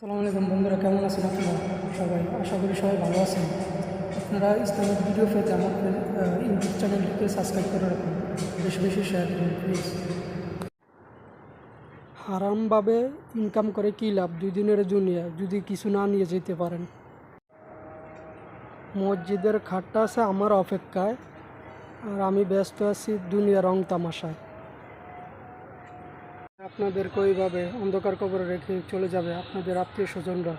আসসালামু আলাইকুম বন্ধুরা, কেমন আছেন আপনারা? সবাই, আশা করি সবাই ভালো আছেন। আপনারা ইসলামিক ভিডিও পেতে আমার ইউটিউব চ্যানেলটিকে সাবস্ক্রাইব করে রাখুন। বেশি বেশি শেয়ার করুন প্লিজ হারামভাবে ইনকাম করে কী লাভ? দুই দিনের দুনিয়া, যদি কিছু না নিয়ে যেতে পারেন। মসজিদের খাটটা আছে আমার অপেক্ষায়, আর আমি ব্যস্ত আছি দুনিয়া রং তামাশায়। আপনাদেরকে ওইভাবে অন্ধকার কবরে রেখে চলে যাবে আপনাদের আত্মীয় স্বজনরা?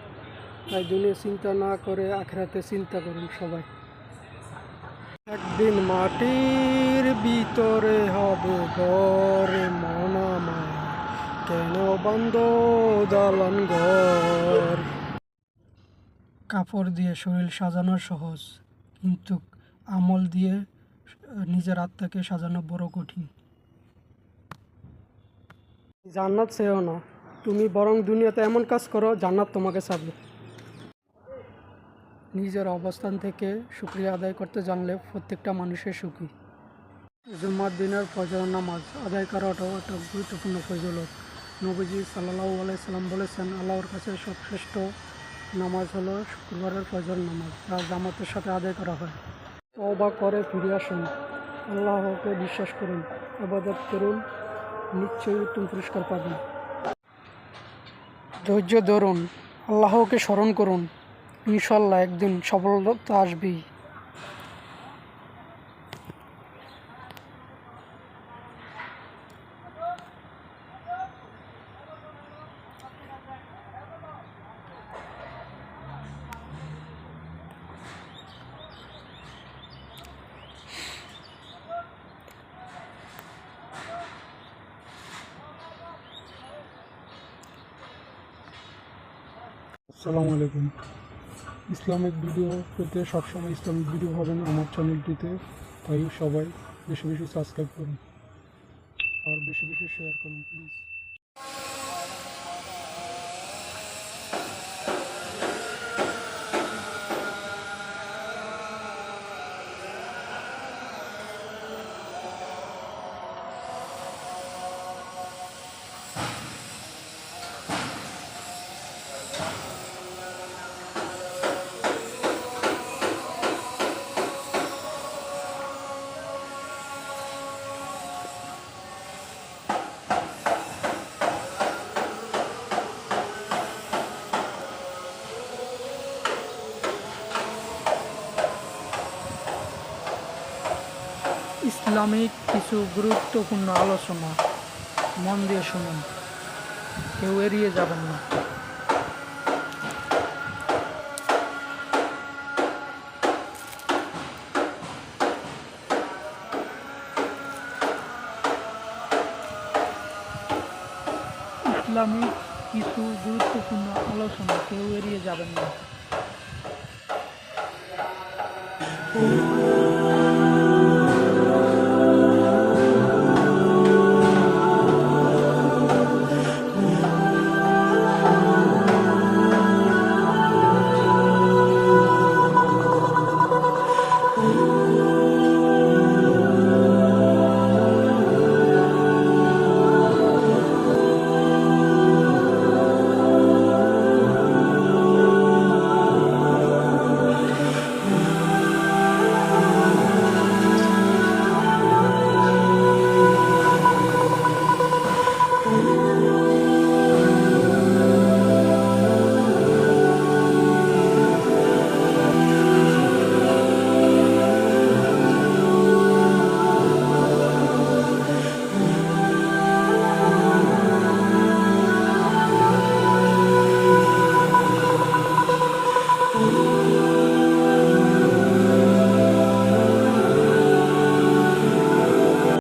তাই দুনিয়া চিন্তা না করে আখেরাতে চিন্তা করুন সবাই। একদিন মাটির ভিতরে হবে ঘরে মনামা কেন বন্ধ দালান ঘর? কাপড় দিয়ে শরীর সাজানো সহজ, কিন্তু আমল দিয়ে নিজের আত্মাকে সাজানো বড় কঠিন। জান্নাত চেয়েও না। তুমি বরং দুনিয়াতে এমন কাজ করো, জান্নাত তোমাকে চাবে নিজের অবস্থান থেকে শুক্রিয়া আদায় করতে জানলে প্রত্যেকটা মানুষের সুখী। জুম্মার দিনের ফজর নামাজ আদায় করাটাও একটা গুরুত্বপূর্ণ ফজলত। নবীজি সাল্লাহ আলাইসাল্লাম বলেছেন, আল্লাহর কাছে সবশ্রেষ্ঠ নামাজ হলো শুক্রবারের ফজর নামাজ, যা জামাতের সাথে আদায় করা হয়। তওবা করে ফিরে আসুন। আল্লাহকে বিশ্বাস করুন আবাদত করুন নিশ্চয়ই উত্তম পুরস্কার পাবেন। ধৈর্য ধরুন আল্লাহকে স্মরণ করুন। ইনশাল্লাহ একদিন সফলতা আসবেই। আসসালামু আলাইকুম। ইসলামিক ভিডিও পেতে সবসময় ইসলামিক ভিডিও পাবেন আমার চ্যানেলটিতে। তাই সবাই বেশি বেশি সাবস্ক্রাইব করুন। আর বেশি বেশি শেয়ার করুন প্লিজ ইসলামিক কিছু গুরুত্বপূর্ণ আলোচনা মন দিয়ে শুনুন। কেউ এড়িয়ে যাবেন না। ইসলামিক কিছু গুরুত্বপূর্ণ আলোচনা, কেউ এড়িয়ে যাবেন না।